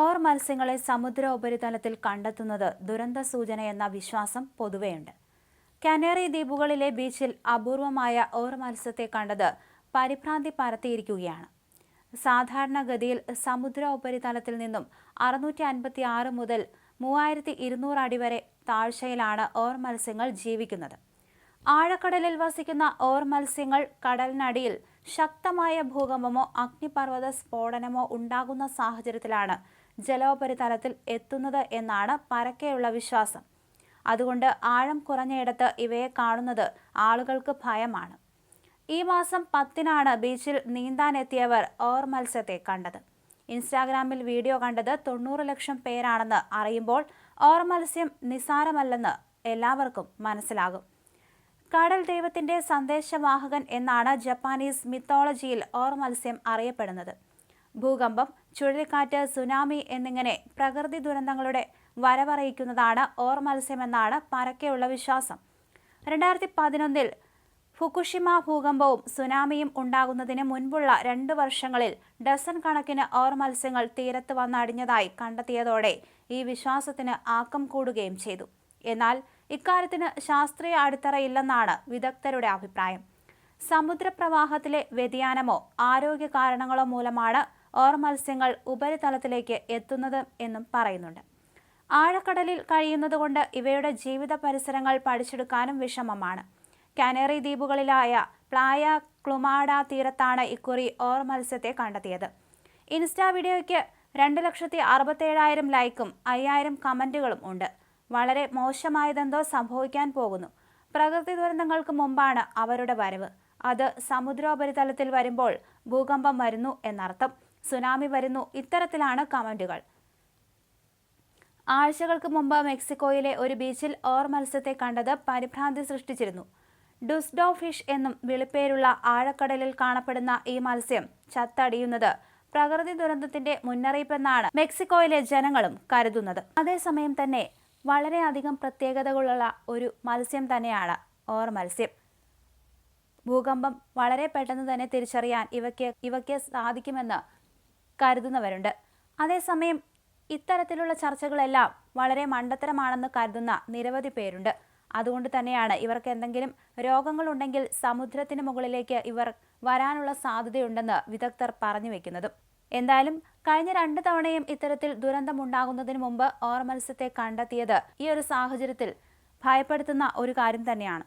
Or മത്സ്യങ്ങളെ സമുദ്ര ഉപരിതലത്തിൽ കണ്ടെത്തുന്നത് ദുരന്ത സൂചന എന്ന വിശ്വാസം പൊതുവെയുണ്ട്. കനേറി ദ്വീപുകളിലെ ബീച്ചിൽ അപൂർവമായ ഓർ മത്സ്യത്തെ കണ്ടത് പരിഭ്രാന്തി പരത്തിയിരിക്കുകയാണ്. സാധാരണഗതിയിൽ സമുദ്ര ഉപരിതലത്തിൽ നിന്നും അറുന്നൂറ്റി അൻപത്തി ആറ് മുതൽ മൂവായിരത്തി ഇരുന്നൂറ് അടി വരെ താഴ്ചയിലാണ് ഓർ മത്സ്യങ്ങൾ ജീവിക്കുന്നത്. ആഴക്കടലിൽ വസിക്കുന്ന ഓർ മത്സ്യങ്ങൾ കടലിനടിയിൽ ശക്തമായ ഭൂകമ്പമോ അഗ്നിപർവത സ്ഫോടനമോ ഉണ്ടാകുന്ന സാഹചര്യത്തിലാണ് ജലോപരിതലത്തിൽ എത്തുന്നത് എന്നാണ് പരക്കെയുള്ള വിശ്വാസം. അതുകൊണ്ട് ആഴം കുറഞ്ഞയിടത്ത് ഇവയെ കാണുന്നത് ആളുകൾക്ക് ഭയമാണ്. ഈ മാസം പത്തിനാണ് ബീച്ചിൽ നീന്താനെത്തിയവർ ഓർ മത്സ്യത്തെ കണ്ടത്. ഇൻസ്റ്റാഗ്രാമിൽ വീഡിയോ കണ്ടത് തൊണ്ണൂറ് ലക്ഷം പേരാണെന്ന് അറിയുമ്പോൾ ഓർ മത്സ്യം നിസാരമല്ലെന്ന് എല്ലാവർക്കും മനസ്സിലാകും. കടൽ ദൈവത്തിന്റെ സന്ദേശവാഹകൻ എന്നാണ് ജപ്പാനീസ് മിത്തോളജിയിൽ ഓർ മത്സ്യം അറിയപ്പെടുന്നത്. ഭൂകമ്പം ചുഴലിക്കാറ്റ് സുനാമി എന്നിങ്ങനെ പ്രകൃതി ദുരന്തങ്ങളുടെ വരവറിയിക്കുന്നതാണ് ഓർ മത്സ്യമെന്നാണ് പരക്കെയുള്ള വിശ്വാസം. രണ്ടായിരത്തി പതിനൊന്നിൽ ഫുക്കുഷിമ ഭൂകമ്പവും സുനാമിയും ഉണ്ടാകുന്നതിന് മുൻപുള്ള രണ്ട് വർഷങ്ങളിൽ ഡസൻ കണക്കിന് ഓർ മത്സ്യങ്ങൾ തീരത്ത് വന്നടിഞ്ഞതായി കണ്ടെത്തിയതോടെ ഈ വിശ്വാസത്തിന് ആക്കം കൂടുകയും ചെയ്തു. എന്നാൽ ഇക്കാര്യത്തിന് ശാസ്ത്രീയ അടിത്തറയില്ലെന്നാണ് വിദഗ്ധരുടെ അഭിപ്രായം. സമുദ്രപ്രവാഹത്തിലെ വ്യതിയാനമോ ആരോഗ്യ കാരണങ്ങളോ മൂലമാണ് ഓർ മത്സ്യങ്ങൾ ഉപരിതലത്തിലേക്ക് എത്തുന്നത് എന്നും പറയുന്നുണ്ട്. ആഴക്കടലിൽ കഴിയുന്നതുകൊണ്ട് ഇവയുടെ ജീവിത പരിസരങ്ങൾ പഠിച്ചെടുക്കാനും വിഷമമാണ്. കാനറി ദ്വീപുകളിലായ പ്ലായ ക്ലുമാഡ തീരത്താണ് ഇക്കുറി ഓർ മത്സ്യത്തെ കണ്ടെത്തിയത്. ഇൻസ്റ്റാ വീഡിയോയ്ക്ക് രണ്ട് ലക്ഷത്തി അറുപത്തേഴായിരം ലൈക്കും അയ്യായിരം കമന്റുകളും ഉണ്ട്. വളരെ മോശമായതെന്തോ സംഭവിക്കാൻ പോകുന്നു. പ്രകൃതി ദുരന്തങ്ങൾക്ക് മുമ്പാണ് അവരുടെ വരവ്. അത് സമുദ്രോപരിതലത്തിൽ വരുമ്പോൾ ഭൂകമ്പം വരുന്നു എന്നർത്ഥം. സുനാമി വരുന്നു. ഇത്തരത്തിലാണ് കമന്റുകൾ. ആഴ്ചകൾക്ക് മുമ്പ് മെക്സിക്കോയിലെ ഒരു ബീച്ചിൽ ഓർ മത്സ്യത്തെ കണ്ടത് പരിഭ്രാന്തി സൃഷ്ടിച്ചിരുന്നു. ഡുസ്ഡോ ഫിഷ് എന്നും വിളിപ്പേരുള്ള ആഴക്കടലിൽ കാണപ്പെടുന്ന ഈ മത്സ്യം ചത്തടിയുന്നത് പ്രകൃതി ദുരന്തത്തിന്റെ മുന്നറിയിപ്പെന്നാണ് മെക്സിക്കോയിലെ ജനങ്ങളും കരുതുന്നത്. അതേസമയം തന്നെ വളരെയധികം പ്രത്യേകതകളുള്ള ഒരു മത്സ്യം തന്നെയാണ് ഓർ മത്സ്യം. ഭൂകമ്പം വളരെ പെട്ടെന്ന് തന്നെ തിരിച്ചറിയാൻ ഇവയ്ക്ക് ഇവയ്ക്ക് സാധിക്കുമെന്ന് കരുതുന്നവരുണ്ട്. അതേസമയം ഇത്തരത്തിലുള്ള ചർച്ചകളെല്ലാം വളരെ മണ്ടത്തരമാണെന്ന് കരുതുന്ന നിരവധി പേരുണ്ട്. അതുകൊണ്ട് തന്നെയാണ് ഇവർക്ക് എന്തെങ്കിലും രോഗങ്ങളുണ്ടെങ്കിൽ സമുദ്രത്തിന് മുകളിലേക്ക് ഇവർ വരാനുള്ള സാധ്യതയുണ്ടെന്ന് വിദഗ്ധർ പറഞ്ഞു വെക്കുന്നതും. എന്തായാലും കഴിഞ്ഞ രണ്ട് തവണയും ഇത്തരത്തിൽ ദുരന്തമുണ്ടാകുന്നതിന് മുമ്പ് ഓർ മത്സ്യത്തെ കണ്ടെത്തിയത് ഈ ഒരു സാഹചര്യത്തിൽ ഭയപ്പെടുത്തുന്ന ഒരു കാര്യം തന്നെയാണ്.